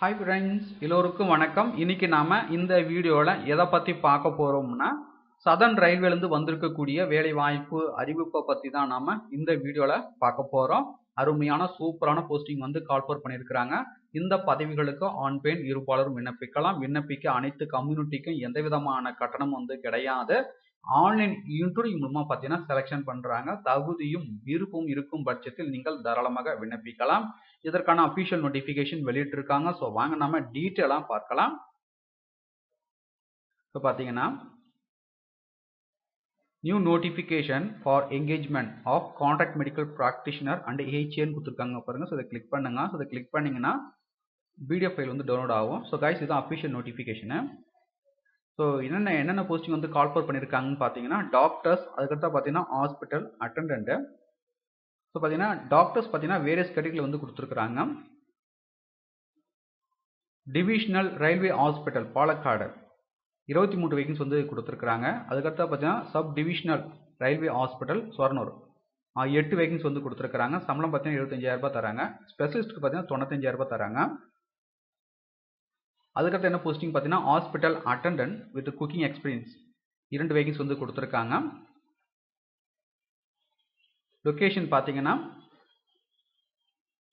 Hi friends எல்லோருக்கும் வணக்கம். இன்னைக்கு நாம இந்த வீடியோவில் எதை பற்றி பார்க்க போகிறோம்னா சதன் ரயில்வேலேருந்து வந்திருக்கக்கூடிய வேலை வாய்ப்பு அறிவிப்பை பற்றி தான் நாம இந்த வீடியோவில் பார்க்க போகிறோம் அருமையான சூப்பரான போஸ்டிங் வந்து கால்ஃபர் பண்ணியிருக்கிறாங்க. இந்த பதவிகளுக்கு ஆண் பெண் இருப்பாளரும் விண்ணப்பிக்கலாம். விண்ணப்பிக்க அனைத்து கம்யூனிட்டிக்கும் எந்த விதமான கட்டணம் வந்து கிடையாது. ஆன்லைன் இன்டர்வியூ மூலமா பார்த்தீங்கன்னா செலெக்ஷன் பண்றாங்க. தகுதியும் விருப்பம் இருக்கும் பட்சத்தில் நீங்கள் தாராளமாக விண்ணப்பிக்கலாம். இதற்கான அபிஷியல் நோட்டிபிகேஷன் வெளியிட்டிருக்காங்க. ஸோ வாங்க நம்ம டீட்டெயிலாக பார்க்கலாம். இப்போ பார்த்தீங்கன்னா new notification for engagement of contract medical practitioner and ஹெச்ஏன்னு கொடுத்துருக்காங்க பாருங்க. ஸோ இதை கிளிக் பண்ணுங்க. ஸோ இதை கிளிக் பண்ணிங்கன்னா பிடிஎஃப் ஃபைல் வந்து டவுன்லோட் ஆகும். ஸோ கைஸ் இதுதான் அஃபிஷியல் நோட்டிஃபிகேஷனு ஸோ என்னென்ன என்னென்ன போஸ்டிங் வந்து கால் ஃபோர் பண்ணியிருக்காங்கன்னு பார்த்தீங்கன்னா டாக்டர்ஸ் அதுக்கடுத்தா பார்த்தீங்கன்னா ஹாஸ்பிட்டல் அட்டண்டன்ட்டு ஸோ பார்த்தீங்கன்னா டாக்டர்ஸ் பார்த்தீங்கன்னா வேரியஸ் கேட்டகரியில் வந்து கொடுத்துருக்குறாங்க. Divisional railway hospital Palakkad. இருபத்தி மூணு வேகன்ஸ் வந்து கொடுத்துருக்குறாங்க. அதுக்கடுத்தா பார்த்தீங்கன்னா sub divisional railway hospital Shoranur எட்டு வேகன்ஸ் வந்து கொடுத்துருக்குறாங்க. சம்பளம் பார்த்தீங்கன்னா எழுபத்தஞ்சாயிரரூபா ரூபாய் தராங்க. ஸ்பெஷலிஸ்ட்டுக்கு பார்த்தீங்கன்னா தொண்ணூத்தஞ்சாயிரம் ரூபாய் தராங்க. அதுக்கடுத்து என்ன போஸ்டிங் பார்த்தீங்கன்னா hospital attendant with cooking experience இரண்டு வேகன்ஸ் வந்து கொடுத்துருக்காங்க. லொக்கேஷன் பார்த்தீங்கன்னா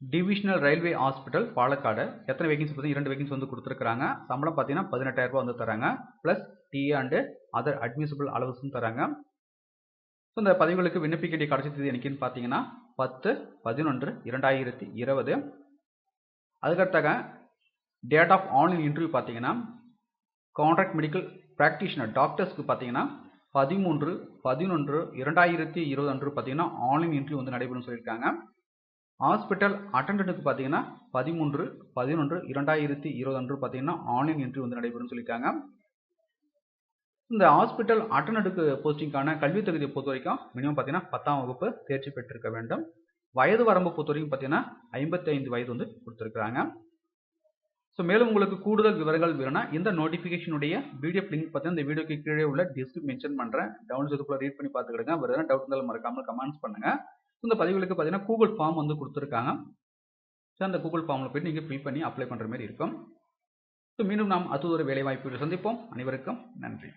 டிவிஷனல் ரயில்வே ஹாஸ்பிட்டல் பாலக்காடு. எத்தனை வேகன்ஸ் பார்த்தீங்கன்னா இரண்டு வேகன்ஸ் வந்து கொடுத்துருக்காங்க சம்பளம் பார்த்தீங்கன்னா பதினெட்டாயிரம் ரூபாய் வந்து தராங்க. Plus D and other admissible அலவன்ஸும் தராங்க. ஸோ இந்த பதவிகளுக்கு விண்ணப்பிக்க வேண்டிய கடைசி தேதி என்னைக்குன்னு பார்த்தீங்கன்னா பத்து பதினொன்று இரண்டாயிரத்தி இருபது. அதுக்கடுத்தாக டேட் ஆஃப் ஆன்லைன் இன்டர்வியூ பார்த்தீங்கன்னா கான்ட்ராக்ட் மெடிக்கல் ப்ராக்டிஷனர் டாக்டர்ஸ்க்கு பார்த்தீங்கன்னா பதிமூன்று பதினொன்று இரண்டாயிரத்தி இருபது அன்று பார்த்தீங்கன்னா ஆன்லைன் இன்டர்வியூ வந்து நடைபெறும் சொல்லியிருக்காங்க. ஹாஸ்பிட்டல் அட்டண்டன்ட்டுக்கு பார்த்தீங்கன்னா பதிமூன்று பதினொன்று இரண்டாயிரத்தி இருபது அன்று பார்த்தீங்கன்னா ஆன்லைன் இன்டர்வியூ வந்து நடைபெறும் சொல்லியிருக்காங்க. இந்த ஹாஸ்பிட்டல் அட்டண்டன்ட்டுக்கு போஸ்டிங்கான கல்வி தகுதியை பொறுத்த வரைக்கும் மினிமம் பார்த்தீங்கன்னா பத்தாம் வகுப்பு தேர்ச்சி பெற்றிருக்க வேண்டும். வயது வரம்பு பொறுத்த வரைக்கும் பார்த்தீங்கன்னா ஐம்பத்தி ஐந்து வயது வந்து கொடுத்துருக்குறாங்க. ஸோ மேலும் உங்களுக்கு கூடுதல் விவரங்கள் வேணும்னா இந்த நோட்டிஃபிகேஷனுடைய வீடியோ லிங்க் பார்த்தீங்கன்னா இந்த வீடியோக்கு கீழே உள்ள டிஸ்கிரிப் மென்ஷன் பண்ணுறேன் டவுன்லோட் இதுக்குள்ள ரீட் பண்ணி பார்த்துக்கிடுங்க. வேறு எதனா டவுட் இருந்தாலும் மறக்காமல் கமெண்ட்ஸ் பண்ணுங்க. இந்த பதிவுகளுக்கு பார்த்தீங்கன்னா கூகுள் ஃபார்ம் வந்து கொடுத்துருக்காங்க. ஸோ அந்த கூகுள் ஃபார்மில் போய்ட்டு நீங்கள் ஃபில் பண்ணி அப்ளை பண்ணுற மாதிரி இருக்கும். ஸோ மீண்டும் நாம் அது ஒரு வேலைவாய்ப்புகளை சந்திப்போம். அனைவருக்கும் நன்றி.